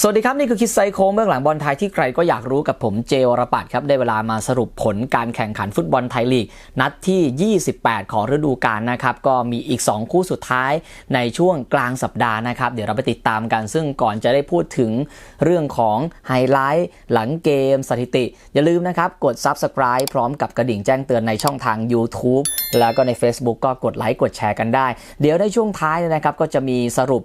สวัสดีครับ นี่คือคิดไซโค้งเบื้องหลังบอลไทยที่ใครก็อยากรู้กับผมเจวรปัตครับ ได้เวลามาสรุปผลการแข่งขันฟุตบอลไทยลีก นัดที่ 28 ของฤดูกาลนะครับ ก็มีอีก 2 คู่สุดท้ายในช่วงกลางสัปดาห์นะครับ เดี๋ยวเราไปติดตามกัน ซึ่งก่อนจะได้พูดถึงเรื่องของไฮไลท์หลังเกมสถิติ อย่าลืมนะครับ กด Subscribe พร้อมกับกระดิ่งแจ้งเตือนในช่องทาง YouTube แล้วก็ใน Facebook ก็กดไลค์กดแชร์กันได้ เดี๋ยวในช่วงท้ายนะครับก็จะมีสรุป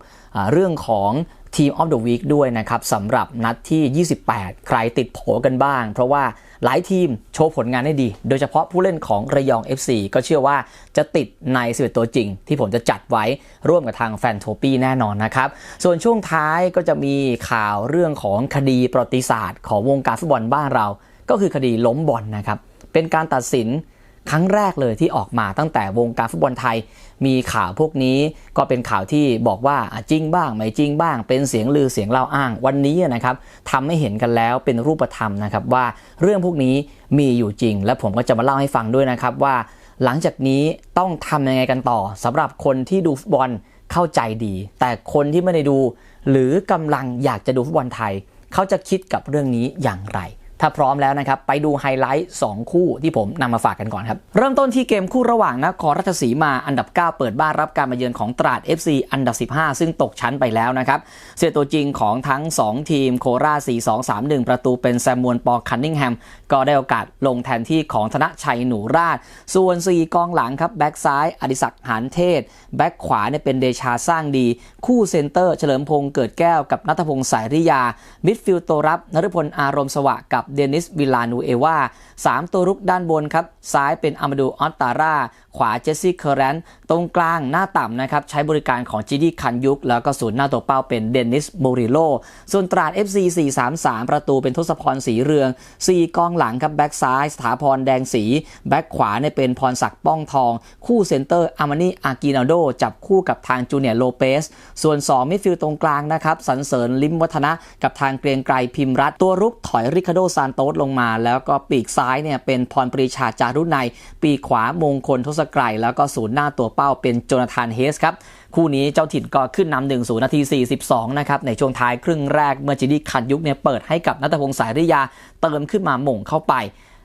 เรื่องของ ทีมออฟเดอะวีคด้วยนะครับสำหรับนัดที่ 28 ใครติดโผกันบ้าง เพราะว่าหลายทีมโชว์ผลงานได้ดี โดยเฉพาะผู้เล่นของระยอง FC ก็เชื่อว่าจะติดใน11ตัวจริง ที่ผมจะจัดไว้ร่วมกับทางแฟนโทปี้แน่นอนนะครับ ส่วนช่วงท้ายก็จะมีข่าวเรื่องของคดีประวัติศาสตร์ ของวงการฟุตบอลบ้านเรา ก็คือคดีล้มบอลนะครับเป็นการตัดสินครั้งแรกเลยที่ออกมาตั้งแต่วงการฟุตบอลไทย มีข่าวพวกนี้ก็เป็นข่าวที่บอกว่าจริงบ้างไม่จริงบ้าง เป็นเสียงลือเสียงเล่าอ้างวันนี้นะครับทำให้เห็นกันแล้วเป็นรูปธรรมนะครับว่าเรื่องพวกนี้มีอยู่จริง และผมก็จะมาเล่าให้ฟังด้วยนะครับว่า หลังจากนี้ต้องทำยังไงกันต่อสำหรับคนที่ดูฟุตบอลเข้าใจดี แต่คนที่ไม่ได้ดู หรือกำลังอยากจะดูฟุตบอลไทย เขาจะคิดกับเรื่องนี้อย่างไร ถ้าพร้อมแล้วนะครับ ไปดูไฮไลท์2คู่ที่ผมนำมาฝากกันก่อนครับ เริ่มต้นที่เกมคู่ระหว่างนครราชสีมาอันดับ 9 เปิดบ้านรับการมาเยือนของตราด FC อันดับ 15 ซึ่งตกชั้นไปแล้วนะครับเสียตัวจริงของทั้ง 2 ทีมโคราช4-2-3-1 ประตูเป็นแซมมวนปอคันนิงแฮม ก็ได้โอกาสลงแทนที่ของธนชัยหนูราช ส่วน 4 กองหลังครับแบ็กซ้ายอดิศักดิ์หานเทศ แบ็กขวาเนี่ยเป็นเดชาสร้างดี คู่เซนเตอร์ เฉลิมพงษ์เกิดแก้วกับนัทพงษ์สายริยามิดฟิลด์ตัวรับนฤพลอารมณ์สวะกับเดนิสวิลานูเอวาสามตัวรุกด้านบนครับ ซ้ายเป็นอามาดูออตตาร่า ขวาเจสซี่เคอร์แรนตรงกลางหน้าต่ำนะครับ ใช้บริการของจีดีคันยุก แล้วก็ศูนย์หน้าตัวเป้าเป็นเดนิสโมริโล ส่วนตราด FC 433 ประตูเป็นทศพรสีเรือง 4 กองหลังครับ แบ็กซ้าย สถาพรแดงสี แบ็กขวาเนี่ยเป็นพรศักดิ์ป้องทอง คู่เซนเตอร์อามานีอากินาโดจับคู่กับทางจูเนียร์โลเปสส่วน2มิดฟิลด์ตรงกลางนะครับสันเสริญลิมวัฒนะกับทางเกรียงไกรพิมรัตตัวรุกถอยริคาโดซานโตสลงมา แล้วก็ปีกซ้ายเนี่ยเป็นพรปรีชาจารุไนปีกขวามงคลทศกรัยแล้วก็ศูนย์หน้าตัวเป้าเป็นโจนาธานเฮสครับคู่นี้เจ้าถิ่นก็ขึ้นนำหนึ่งศูนย์นาที 42 นะครับ ในช่วงท้ายครึ่งแรกเมื่อจิดีขันยุกเนี่ยเปิดให้กับนัทพงศ์สายริยาเติมขึ้นมาหม่งเข้าไป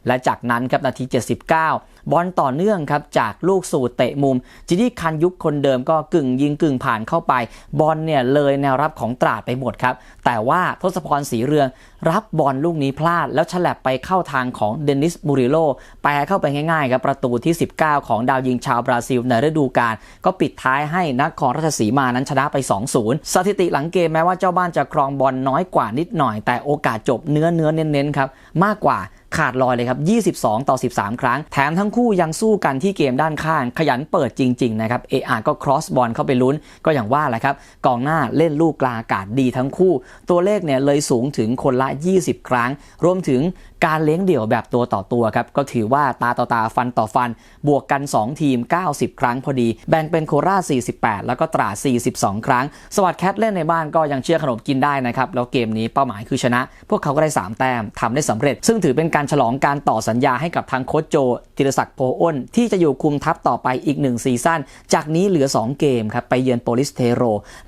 และจากนั้นครับนาที 79 บอลต่อเนื่องครับจากลูกสูตรเตะมุม จิดีคันยุคคนเดิมก็กึ่งยิงกึ่งผ่านเข้าไป บอลเนี่ยเลยแนวรับของตราดไปหมดครับ แต่ว่าทศพรสีเรือง รับบอลลูกนี้พลาด แล้วฉลับไปเข้าทางของเดนิสบูริโลแปรเข้าไปง่ายๆครับประตูที่ 19 ของดาวยิงชาวบราซิลในฤดูกาลก็ปิดท้ายให้นครราชสีมานั้นชนะไป 2-0 สถิติหลังเกมแม้ว่าเจ้าบ้านจะครองบอลน้อยกว่านิดหน่อย แต่โอกาสจบเนื้อเนื้อเน้นๆครับมากกว่า ขาดลอยเลยครับ 22 ต่อ 13 ครั้ง แถมทั้งคู่ยังสู้กันที่เกมด้านข้าง ขยันเปิดจริง ๆ นะครับเออาก็ครอสบอลเข้าไปลุ้น ก็อย่างว่าแหละครับ กองหน้าเล่นลูกกลางอากาศดีทั้งคู่ ตัวเลขเนี่ยเลยสูงถึงคนละ 20 ครั้ง รวมถึง การเลี้ยงเดี่ยวแบบตัวต่อตัวครับ ก็ถือว่าตาต่อตาฟันต่อฟัน บวกกัน 2 ทีม 90 ครั้งพอดี แบ่งเป็นโคราช 48 แล้วก็ตราด 42 ครั้ง สวัสดแคทเล่นในบ้านก็ยังเชื่อขนมกินได้นะครับ แล้วเกมนี้เป้าหมายคือชนะ พวกเขาก็ได้ 3 แต้มทำได้สำเร็จ ซึ่งถือเป็นการฉลองการต่อสัญญาให้กับทางโค้ชโจธีรศักดิ์โพอ้น ที่จะอยู่คุมทัพต่อไปอีก1ซีซั่นจากนี้เหลือ 2 เกมครับไปเยือนโปลิสเทโร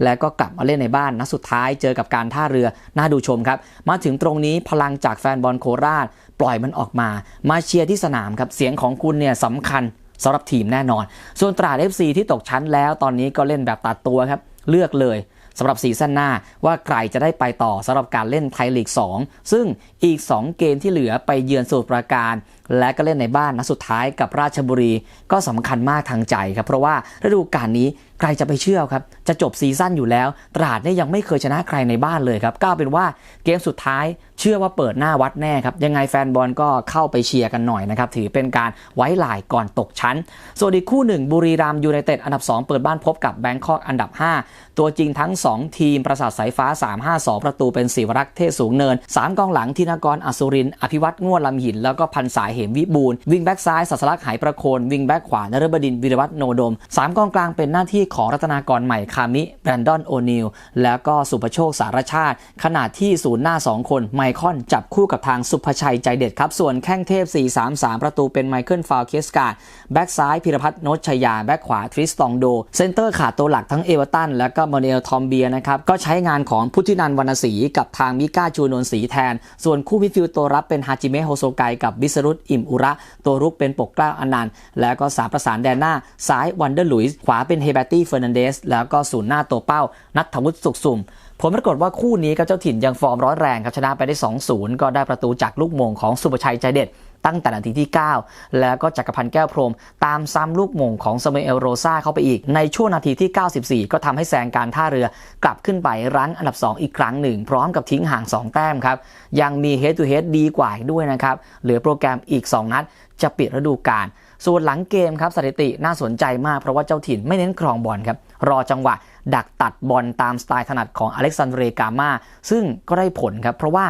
แล้วก็กลับมาเล่นในบ้านนัดสุดท้ายเจอกับการท่าเรือน่าดูชมครับมาถึงตรงนี้พลังจากแฟนบอลโคราชปล่อยมันออกมา มาเชียร์ที่สนามครับ เสียงของคุณเนี่ยสำคัญสำหรับทีมแน่นอน ส่วนตราด FC ที่ตกชั้นแล้วตอนนี้ก็เล่นแบบตัดตัวครับ เลือกเลยสำหรับซีซั่นหน้าว่าใครจะได้ไปต่อสำหรับการเล่นไทยลีก 2 ซึ่งอีก 2 เกมที่เหลือไปเยือนสมุทรปราการ และก็เล่นในบ้านนัดสุดท้ายกับราชบุรีก็สำคัญมากทางใจครับ เพราะว่าฤดูกาลนี้ใครจะไปเชื่อครับ จะจบซีซั่นอยู่แล้ว ตราดเนี่ยยังไม่เคยชนะใครในบ้านเลยครับก้าวเป็นว่าเกมสุดท้ายเชื่อว่าเปิดหน้าวัดแน่ครับ ยังไงแฟนบอลก็เข้าไปเชียร์กันหน่อยนะครับ ถือเป็นการไว้หลายก่อนตกชั้น ส่วนอีกคู่หนึ่งบุรีรัมยูไนเต็ดอันดับ 2 เปิดบ้านพบกับแบงคอกอันดับ 5 ตัวจริงทั้ง 2 ทีมประสาทสายฟ้า 3-5-2 ประตูเป็นศิวรักษ์เทศสูงเนิน 3 กองหลังธินกรอสุริน อภิวัตรงวดลำหินแล้วก็พันสายเหมวิบูล์วิงแบ็กซ้ายสัสลักหายประโคนวิงแบ็กขวานฤบดินวิรวัฒโนโดมสามกองกลางเป็นหน้าที่ของรัตนากรใหม่คามิแบรนดอนโอนิลแล้วก็สุภโชคสารชาติขณะที่ศูนย์หน้า 2 คนไมคอนจับคู่กับทางสุภชัยใจเด็ดครับ ส่วนแข้งเทพ 4-3-3 ประตูเป็นไมเคิลฟาวเคสการ์ดแบ็กซ้ายพิรพัฒน์โนชยา แบ็กขวาทริสตองโด เซนเตอร์ขาดตัวหลักทั้งเอเวอร์ตัน และก็มเนลทอมเบียนะครับ ก็ใช้งานของพุทธินันวรรณศรีกับทางมิก้าจูนนท์ศรีแทน ส่วนคู่มิดฟิลด์ตัวรับเป็นฮาจิเมะโฮโซไกกับบิสรุตอิ่มอุระ ตัวรุกเป็นปกกล้าอนันต์แล้วก็สามประสานแดนหน้า ซ้ายวันเดอร์ลุยส์ขวาเป็นเฮเบตตี้เฟอร์นันเดสแล้วก็ศูนย์หน้าตัวเป้า นัทธวุฒิสุขสุ่มผลปรากฏว่าคู่นี้ก็เจ้าถิ่นยังฟอร์มร้อนแรงครับชนะไปได้ 2-0 ก็ได้ประตูจากลูกมงของสุภชัยใจเด็ด ตั้งแต่นาทีที่ 9 แล้วก็จักรพันธ์แก้วพรม ตามซ้ำลูกมงของซามูเอลโรซาเข้าไปอีก ในช่วงนาทีที่ 94 ก็ทำให้แซงการท่าเรือกลับขึ้นไปรั้งอันดับ 2 อีกครั้งหนึ่ง พร้อมกับทิ้งห่าง 2 แต้มครับ ยังมี head to head ดีกว่าอีกด้วยนะครับเหลือโปรแกรมอีก 2 นัด จะปิดฤดูกาลส่วนหลังเกมครับสถิติน่าสนใจมากเพราะว่าเจ้าถิ่นไม่เน้นครองบอลครับรอจังหวะ ดักตัดบอลตามสไตล์ถนัดของอเล็กซานเดรกามาซึ่งก็ได้ผลครับเพราะว่า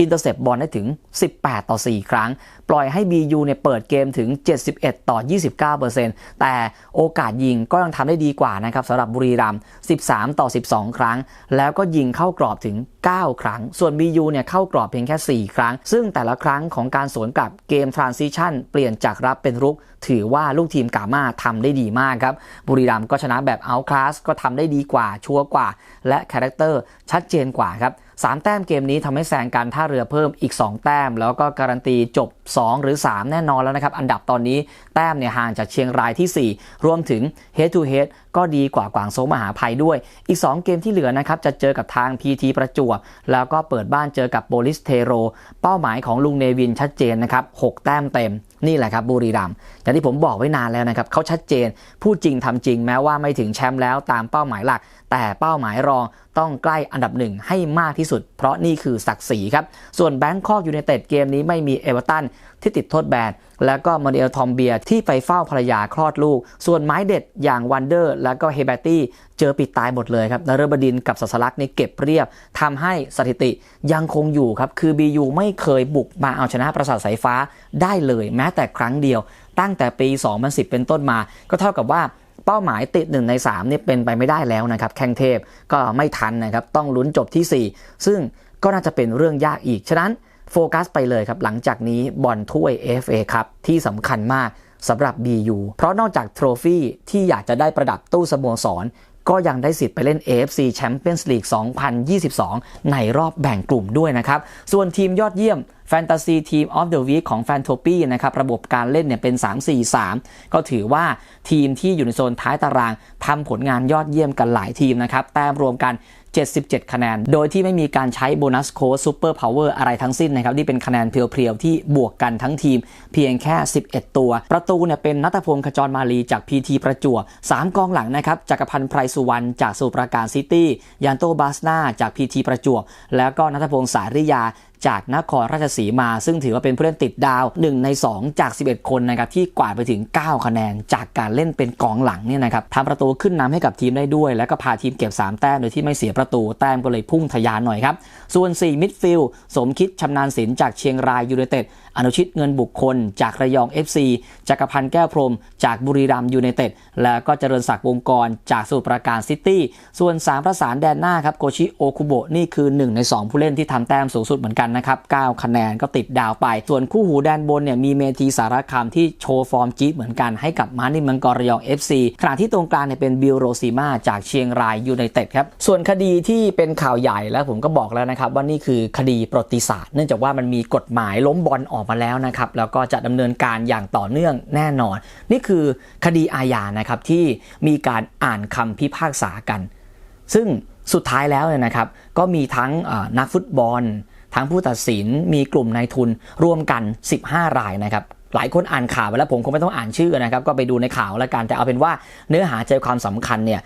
อินเตอร์เซปบอลได้ถึง 18 ต่อ 4 ครั้ง ปล่อยให้ BU เนี่ยเปิดเกมถึง 71 ต่อ 29%แต่โอกาสยิงก็ยังทำได้ดีกว่านะครับสำหรับบุรีรัมย์13 ต่อ 12 ครั้ง แล้วก็ยิงเข้ากรอบถึง 9 ครั้ง ส่วน BU เนี่ยเข้ากรอบเพียงแค่ 4 ครั้ง ซึ่งแต่ละครั้งของการสวนกลับเกม transition เปลี่ยนจากรับเป็นรุก ถือว่าลูกทีมกามาทำได้ดีมากครับ บุรีรัมย์ก็ชนะแบบเอาคลาสก็ทำได้ดีกว่าชัวร์กว่า และคาแรคเตอร์ชัดเจนกว่าครับ3แต้มเกมนี้ทำให้แซงการท่าเรือเพิ่มอีก 2 แต้ม แล้วก็การันตีจบ2 หรือ 3 แน่นอนแล้วนะครับ อันดับตอนนี้แต้มเนี่ยห่างจากเชียงรายที่ 4 รวมถึง head to head ก็ดีกว่ากวางโซมหาภัยด้วย อีก 2 เกมที่เหลือนะครับจะเจอกับทาง PT ประจวบ แล้วก็เปิดบ้านเจอกับโบลิสเทโร เป้าหมายของลุงเนวินชัดเจนนะครับ 6 แต้มเต็มนี่แหละครับบุรีรัมย์อย่างที่ผมบอกไว้นานแล้วนะครับเขาชัดเจนพูดจริงทำจริงแม้ว่าไม่ถึงแชมป์แล้วตามเป้าหมายหลัก แต่เป้าหมายรองต้องใกล้อันดับหนึ่งให้มากที่สุด เพราะนี่คือศักดิ์ศรีครับ ส่วนแบงคอกยูเนเต็ดเกมนี้ไม่มีเอเวอร์ตันที่ติดโทษแบน แล้วก็มาเนลทอมเบียที่ไปเฝ้าภรรยาคลอดลูก ส่วนไม้เด็ดอย่างวันเดอร์แล้วก็เฮเบตตี้เจอปิดตายหมดเลยครับนฤบดินกับสัสลักนี่เก็บเรียบทำให้สถิติยังคงอยู่ครับ คือ BU ไม่เคยบุกมาเอาชนะประสาทสายฟ้าได้เลยแม้แต่ครั้งเดียว ตั้งแต่ปี 2010 เป็นต้นมา ก็เท่ากับว่าเป้าหมายติด 1 ใน3เนี่ยเป็นไปไม่ได้แล้วนะครับ แข่งเทพก็ไม่ทันนะครับ ต้องลุ้นจบที่ 4 ซึ่งก็น่าจะเป็นเรื่องยากอีก ฉะนั้น โฟกัสไปเลยครับ หลังจากนี้บอลถ้วย FA ครับที่สำคัญมากสำหรับ BU เพราะนอกจากโทรฟี่ที่อยากจะได้ประดับตู้สโมสรก็ยังได้สิทธิ์ไปเล่น AFC Champions League 2022 ในรอบแบ่งกลุ่มด้วยนะครับ ส่วนทีมยอดเยี่ยม Fantasy Team of the Week ของ f a n t o p y นะครับ ระบบการเล่นเนี่ยเป็น 3-4-3 ก็ถือว่าทีมที่อยู่ในโซนท้ายตารางทำผลงานยอดเยี่ยมกันหลายทีมนะครับ แต้มรวมกัน 77 คะแนน โดยที่ไม่มีการใช้โบนัสโค้ดซูเปอร์พาวเวอร์อะไรทั้งสิ้นนะครับ นี่เป็นคะแนนเพียวๆ ที่บวกกันทั้งทีมเพียงแค่ 11 ตัว ประตูเนี่ยเป็นนัทพงศ์ขจรมาลีจากพีทีประจวบ3 กองหลังนะครับจักรพันธ์ไพรสุวรรณจากสุปราการซิตี้ยันโตบาสนาจากพีทีประจวบแล้วก็นัทพงศ์สาริยา จากนครราชสีมา ซึ่งถือว่าเป็นผู้เล่นติดดาว 1 ใน 2 จาก 11 คนนะครับที่กวาดไปถึง 9 คะแนน จากการเล่นเป็นกองหลังเนี่ยนะครับทำประตูขึ้นนำให้กับทีมได้ด้วย แล้วก็พาทีมเก็บ 3 แต้มโดยที่ไม่เสียประตูแต้มก็เลยพุ่งทะยานหน่อยครับส่วน 4 มิดฟิลด์สมคิดชำนาญศิลป์จากเชียงรายยูไนเต็ด อนุชิตเงินบุคคล จากระยอง FC จักรพันธ์แก้วพรม จากบุรีรัมยูไนเต็ด แล้วก็เจริญศักดิ์วงกร จากสมุทรปราการซิตี้ ส่วน 3 ประสานแดนหน้าครับ โกชิโอคุโบะนี่คือ 1 ใน 2 ผู้เล่นที่ทำแต้มสูงสุดเหมือนกันนะครับ 9 คะแนนก็ติดดาวไป ส่วนคู่หูแดนบนเนี่ยมีเมทีสารคามที่โชว์ฟอร์มจี๊ดเหมือนกันให้กับมานิมังกรระยอง FC ขณะที่ตรงกลางเนี่ยเป็นบิลโรซิมาจากเชียงรายยูไนเต็ดครับ ส่วนคดีที่เป็นข่าวใหญ่แล้วผมก็บอกแล้วนะครับว่านี่คือคดีประวัติศาสตร์ เนื่องจากว่ามันมีกฎหมายล้มบอลออกมาแล้วนะครับแล้วก็จะดำเนินการอย่างต่อเนื่องแน่นอน นี่คือคดีอาญานะครับที่มีการอ่านคำพิพากษากัน ซึ่งสุดท้ายแล้วเนี่ยนะครับก็มีทั้งนักฟุตบอล ทั้งผู้ตัดสินมีกลุ่มนายทุนรวมกัน 15 รายนะครับหลายคนอ่านข่าวไปแล้วผมคงไม่ต้องอ่านชื่อนะครับ ก็ไปดูในข่าวแล้วกันแต่เอาเป็นว่าเนื้อหาใจความสำคัญเนี่ย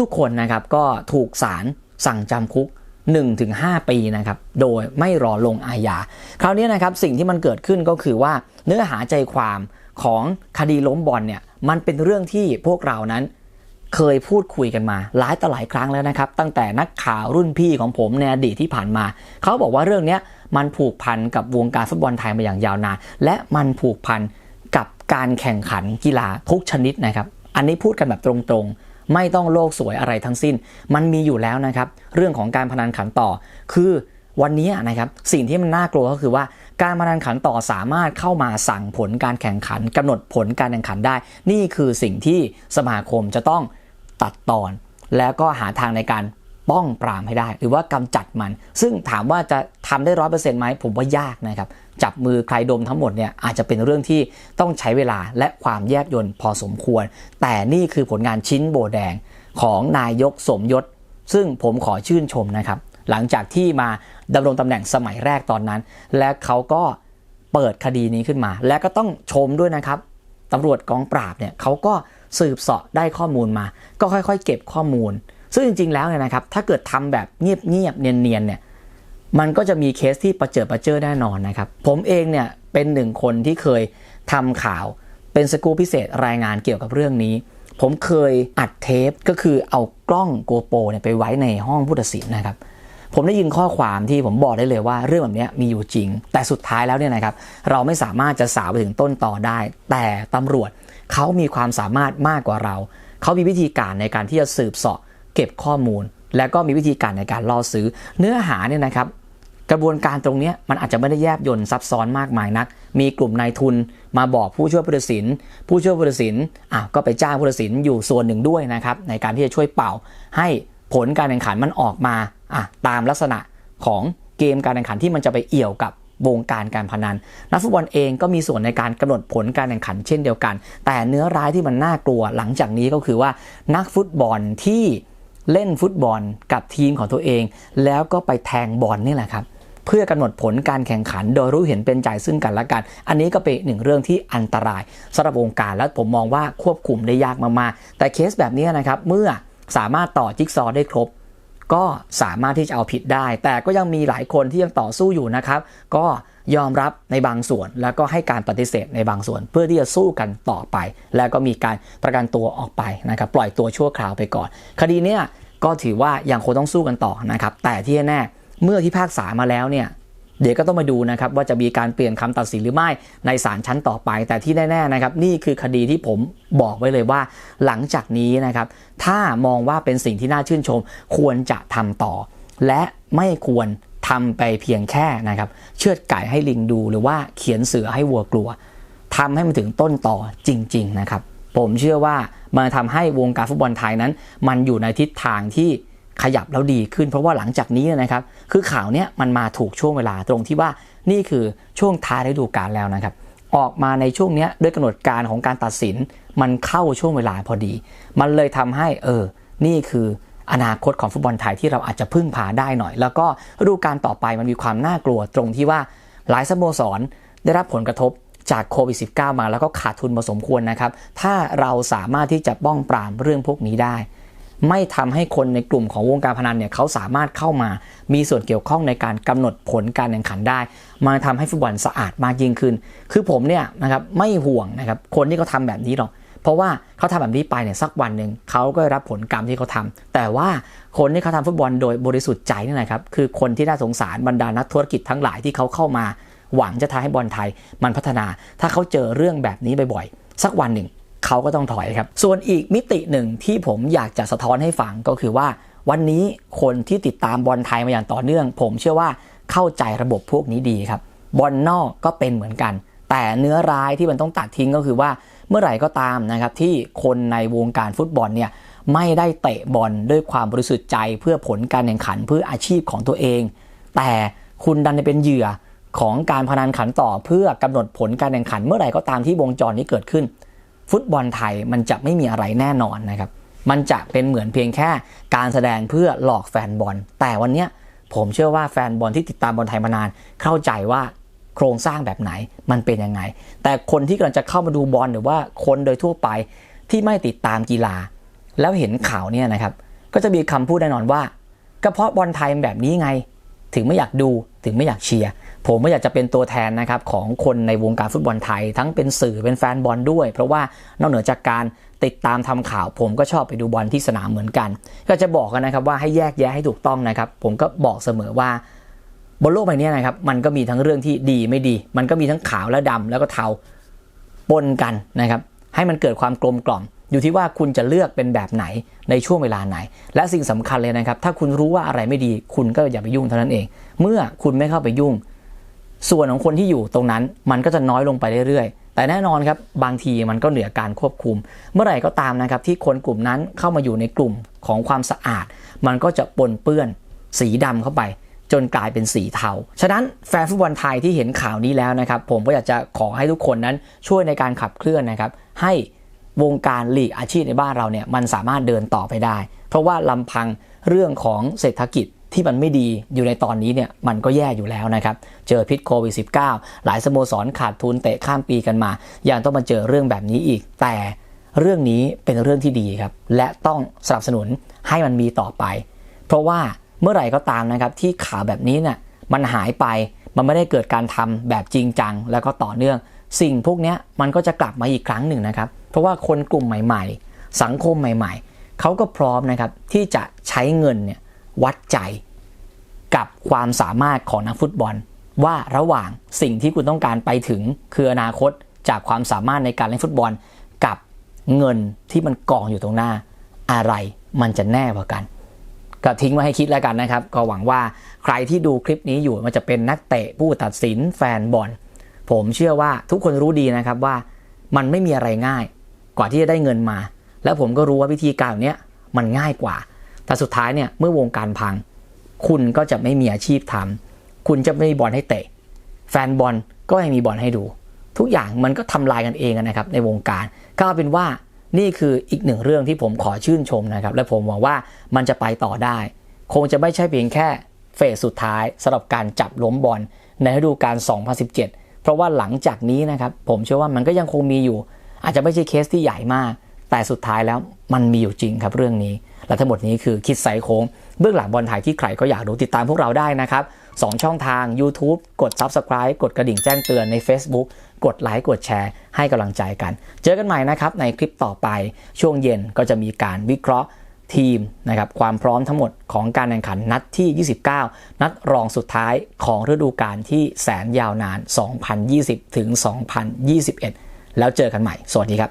ทุกๆคนนะครับก็ถูกศาลสั่งจำคุก 1-5 ปีนะครับ โดยไม่รอลงอาญา คราวนี้นะครับสิ่งที่มันเกิดขึ้นก็คือว่าเนื้อหาใจความของคดีล้มบอลเนี่ยมันเป็นเรื่องที่พวกเรานั้นเคยพูดคุยกันมาหลายต่อหลายครั้งแล้วนะครับ ตั้งแต่นักข่าวรุ่นพี่ของผมในอดีตที่ผ่านมา เขาบอกว่าเรื่องนี้มันผูกพันกับวงการฟุตบอลไทยมาอย่างยาวนานและมันผูกพันกับการแข่งขันกีฬาทุกชนิดนะครับ อันนี้พูดกันแบบตรงๆ ไม่ต้องโลกสวยอะไรทั้งสิ้น มันมีอยู่แล้วนะครับ เรื่องของการพนันขันต่อ คือวันนี้นะครับสิ่งที่มันน่ากลัวก็คือว่าการพนันขันต่อสามารถเข้ามาสั่งผลการแข่งขันกำหนดผลการแข่งขันได้ นี่คือสิ่งที่สมาคมจะต้องตัดตอน แล้วก็หาทางในการป้องปรามให้ได้ หรือว่ากำจัดมัน ซึ่งถามว่าจะทำได้ร้อยเปอร์เซ็นต์ไหมผมว่ายากนะครับ จับมือใครดมทั้งหมดเนี่ยอาจจะเป็นเรื่องที่ต้องใช้เวลาและความแยบยลพอสมควร แต่นี่คือผลงานชิ้นโบแดงของนายกสมยศ ซึ่งผมขอชื่นชมนะครับ หลังจากที่มาดำรงตำแหน่งสมัยแรกตอนนั้น และเขาก็เปิดคดีนี้ขึ้นมา และก็ต้องชมด้วยนะครับตำรวจกองปราบเนี่ยเขาก็สืบเสาะได้ข้อมูลมา ก็ค่อยๆ เก็บข้อมูล ซึ่งจริงๆแล้วเนี่ยนะครับ ถ้าเกิดทำแบบเงียบๆเนียนๆเนี่ย มันก็จะมีเคสที่ประเจิดประเจิดแน่นอนนะครับ ผมเองเนี่ยเป็นหนึ่งคนที่เคยทำข่าวเป็นสกู๊ปพิเศษรายงานเกี่ยวกับเรื่องนี้ ผมเคยอัดเทปก็คือเอากล้องโกโปรเนี่ยไปไว้ในห้องผู้ตัดสินนะครับผมได้ยินข้อความที่ผมบอกได้เลยว่าเรื่องแบบนี้มีอยู่จริง แต่สุดท้ายแล้วเนี่ยนะครับ เราไม่สามารถจะสาวไปถึงต้นต่อได้ แต่ตำรวจเขามีความสามารถมากกว่าเรา เขามีวิธีการในการที่จะสืบเสาะเก็บข้อมูล และก็มีวิธีการในการล่อซื้อ เนื้อหาเนี่ยนะครับ กระบวนการตรงนี้มันอาจจะไม่ได้แยบยนต์ซับซ้อนมากมายนัก มีกลุ่มนายทุนมาบอกผู้ช่วยผู้ตัดสิน ผู้ช่วยผู้ตัดสินอะก็ไปจ้างผู้ตัดสินอยู่ส่วนหนึ่งด้วยนะครับในการที่จะช่วยเป่า ให้ผลการแข่งขันมันออกมาอะตามลักษณะของเกมการแข่งขันที่มันจะไปเอี่ยวกับวงการการพนัน นักฟุตบอลเองก็มีส่วนในการกำหนดผลการแข่งขันเช่นเดียวกัน แต่เนื้อร้ายที่มันน่ากลัวหลังจากนี้ก็คือว่านักฟุตบอลที่เล่นฟุตบอลกับทีมของตัวเอง แล้วก็ไปแทงบอลนี่แหละครับ เพื่อกำหนดผลการแข่งขัน โดยรู้เห็นเป็นใจซึ่งกันและกัน อันนี้ก็เป็นหนึ่งเรื่องที่อันตรายสำหรับวงการและผมมองว่าควบคุมได้ยากมากๆแต่เคสแบบนี้นะครับเมื่อสามารถต่อจิ๊กซอว์ได้ครบ ก็สามารถที่จะเอาผิดได้ แต่ก็ยังมีหลายคนที่ยังต่อสู้อยู่นะครับ ก็ยอมรับในบางส่วน แล้วก็ให้การปฏิเสธในบางส่วน เพื่อที่จะสู้กันต่อไป แล้วก็มีการประกันตัวออกไปนะครับ ปล่อยตัวชั่วคราวไปก่อน คดีเนี้ยก็ถือว่ายังคงต้องสู้กันต่อนะครับ แต่ที่แน่ เมื่อที่ภาคษามาแล้วเนี่ยเดี๋ยวก็ต้องมาดูนะครับว่าจะมีการเปลี่ยนคำตัดสินหรือไม่ในศาลชั้นต่อไป แต่ที่แน่ๆนะครับนี่คือคดีที่ผมบอกไว้เลยว่า หลังจากนี้นะครับถ้ามองว่าเป็นสิ่งที่น่าชื่นชม ควรจะทำต่อ และไม่ควรทำไปเพียงแค่นะครับเชือดไก่ให้ลิงดูหรือว่าเขียนเสือให้วัวกลัวทำให้มันถึงต้นต่อจริง ๆนะครับ ผมเชื่อว่ามันทำให้วงการฟุตบอลไทยนั้น มันอยู่ในทิศทางที่ ขยับแล้วดีขึ้น เพราะว่าหลังจากนี้นะครับ คือข่าวเนี้ยมันมาถูกช่วงเวลาตรงที่ว่านี่คือช่วงท้ายฤดูกาลแล้วนะครับ ออกมาในช่วงเนี้ยด้วยกำหนดการของการตัดสินมันเข้าช่วงเวลาพอดี มันเลยทำให้เออ นี่คืออนาคตของฟุตบอลไทยที่เราอาจจะพึ่งพาได้หน่อย แล้วก็ฤดูกาลต่อไปมันมีความน่ากลัวตรงที่ว่าหลายสโมสรได้รับผลกระทบจากโควิด -19 มาแล้วก็ขาดทุนพอสมควรนะครับ ถ้าเราสามารถที่จะป้องปรามเรื่องพวกนี้ได้ ไม่ทำให้คนในกลุ่มของวงการพนันเนี่ยเขาสามารถเข้ามามีส่วนเกี่ยวข้องในการกำหนดผลการแข่งขันได้มาทำให้ฟุตบอลสะอาดมากยิ่งขึ้น คือผมเนี่ยนะครับไม่ห่วงนะครับคนที่เขาทาแบบนี้หรอกเพราะว่าเขาทำแบบนี้ไปเนี่ยสักวันหนึ่งเขาก็รับผลกรรมที่เขาทาแต่ว่าคนที่เขาทำฟุตบอลโดยบริสุทธิ์ใจนี่นะครับคือคนที่น่าสงสารบรรดานักธุรกิจทั้งหลายที่เขาเข้ามา หวังจะทำให้บอลไทยมันพัฒนา ถ้าเขาเจอเรื่องแบบนี้บ่อยๆสักวันหนึ่ง เขาก็ต้องถอยครับ ส่วนอีกมิติหนึ่งที่ผมอยากจะสะท้อนให้ฟังก็คือว่า วันนี้คนที่ติดตามบอลไทยมาอย่างต่อเนื่อง ผมเชื่อว่าเข้าใจระบบพวกนี้ดีครับบอลนอกก็เป็นเหมือนกัน แต่เนื้อร้ายที่มันต้องตัดทิ้งก็คือว่าเมื่อไหร่ก็ตามนะครับที่คนในวงการฟุตบอลเนี่ยไม่ได้เตะบอลด้วยความบริสุทธิ์ใจเพื่อผลการแข่งขันเพื่ออาชีพของตัวเอง แต่คุณดันเป็นเหยื่อของการพนันขันต่อเพื่อกำหนดผลการแข่งขันเมื่อไหร่ก็ตามที่วงจรนี้เกิดขึ้น ฟุตบอลไทยมันจะไม่มีอะไรแน่นอนนะครับ มันจะเป็นเหมือนเพียงแค่การแสดงเพื่อหลอกแฟนบอล แต่วันนี้ผมเชื่อว่าแฟนบอลที่ติดตามบอลไทยมานาน เข้าใจว่าโครงสร้างแบบไหนมันเป็นยังไง แต่คนที่กำลังจะเข้ามาดูบอลหรือว่าคนโดยทั่วไปที่ไม่ติดตามกีฬา แล้วเห็นข่าวเนี่ยนะครับ ก็จะมีคำพูดแน่นอนว่าก็เพราะบอลไทยแบบนี้ไง ถึงไม่อยากดูถึงไม่อยากเชียร์ ผมไม่อยากจะเป็นตัวแทนนะครับของคนในวงการฟุตบอลไทย ทั้งเป็นสื่อเป็นแฟนบอลด้วย เพราะว่านอกเหนือจากการติดตามทำข่าว ผมก็ชอบไปดูบอลที่สนามเหมือนกัน ก็จะบอกกันนะครับว่าให้แยกแยะให้ถูกต้องนะครับ ผมก็บอกเสมอว่าบนโลกใบนี้นะครับมันก็มีทั้งเรื่องที่ดีไม่ดี มันก็มีทั้งขาวและดำแล้วก็เทาปนกันนะครับ ให้มันเกิดความกลมกล่อม อยู่ที่ว่าคุณจะเลือกเป็นแบบไหนในช่วงเวลาไหน และสิ่งสำคัญเลยนะครับ ถ้าคุณรู้ว่าอะไรไม่ดี คุณก็อย่าไปยุ่งเท่านั้นเอง เมื่อคุณไม่เข้าไปยุ่ง ส่วนของคนที่อยู่ตรงนั้นมันก็จะน้อยลงไปเรื่อยๆ แต่แน่นอนครับบางทีมันก็เหนือการควบคุม เมื่อไหร่ก็ตามนะครับที่คนกลุ่มนั้นเข้ามาอยู่ในกลุ่มของความสะอาด มันก็จะปนเปื้อนสีดำเข้าไป จนกลายเป็นสีเทา ฉะนั้นแฟนฟุตบอลไทยที่เห็นข่าวนี้แล้วนะครับ ผมก็อยากจะขอให้ทุกคนนั้นช่วยในการขับเคลื่อนนะครับ ให้วงการลีกอาชีพในบ้านเราเนี่ยมันสามารถเดินต่อไปได้ เพราะว่าลำพังเรื่องของเศรษฐกิจ ที่มันไม่ดีอยู่ในตอนนี้เนี่ยมันก็แย่อยู่แล้วนะครับ เจอพิษโควิด -19 หลายสโมสรขาดทุนเตะข้ามปีกันมา ยังต้องมาเจอเรื่องแบบนี้อีก แต่เรื่องนี้เป็นเรื่องที่ดีครับ และต้องสนับสนุนให้มันมีต่อไป เพราะว่าเมื่อไหร่ก็ตามนะครับที่ข่าวแบบนี้เนี่ยมันหายไปมันไม่ได้เกิดการทำแบบจริงจัง แล้วก็ต่อเนื่อง สิ่งพวกนี้มันก็จะกลับมาอีกครั้งหนึ่งนะครับ เพราะว่าคนกลุ่มใหม่ ๆ สังคมใหม่ ๆเขาก็พร้อมนะครับที่จะใช้เงินเนี่ย วัดใจกับความสามารถของนักฟุตบอล ว่าระหว่างสิ่งที่คุณต้องการไปถึงคืออนาคตจากความสามารถในการเล่นฟุตบอล กับเงินที่มันกองอยู่ตรงหน้า อะไรมันจะแน่กว่ากัน ก็ทิ้งไว้ให้คิดแล้วกันนะครับ ก็หวังว่าใครที่ดูคลิปนี้อยู่มันจะเป็นนักเตะผู้ตัดสินแฟนบอลผมเชื่อว่าทุกคนรู้ดีนะครับว่ามันไม่มีอะไรง่าย กว่าที่จะได้เงินมา แล้วผมก็รู้ว่าวิธีการเนี้ยมันง่ายกว่า แต่สุดท้ายเนี่ยเมื่อวงการพัง คุณก็จะไม่มีอาชีพทำคุณจะไม่มีบอลให้เตะ แฟนบอลก็ไม่มีบอลให้ดู ทุกอย่างมันก็ทำลายกันเองนะครับในวงการก็เอาเป็นว่านี่คืออีกหนึ่งเรื่องที่ผมขอชื่นชมนะครับ และผมหวังว่ามันจะไปต่อได้ คงจะไม่ใช่เพียงแค่เฟสสุดท้ายสำหรับการจับล้มบอลในฤดูกาล 2017 เพราะว่าหลังจากนี้นะครับ ผมเชื่อว่ามันก็ยังคงมีอยู่ อาจจะไม่ใช่เคสที่ใหญ่มาก แต่สุดท้ายแล้วมันมีอยู่จริงครับเรื่องนี้ และทั้งหมดนี้คือคิดไซโค้งเบื้องหลังบอลไทยที่ใครก็อยากดูติดตามพวกเราได้นะครับ2ช่องทาง YouTube กด Subscribe กดกระดิ่งแจ้งเตือนใน Facebook กดไลค์กดแชร์ให้กำลังใจกัน เจอกันใหม่นะครับในคลิปต่อไปช่วงเย็นก็จะมีการวิเคราะห์ทีมนะครับความพร้อมทั้งหมดของการแข่งขันนัดที่ 29 นัดรองสุดท้ายของฤดูกาลที่แสนยาวนาน 2020 ถึง 2021 แล้วเจอกันใหม่ สวัสดีครับ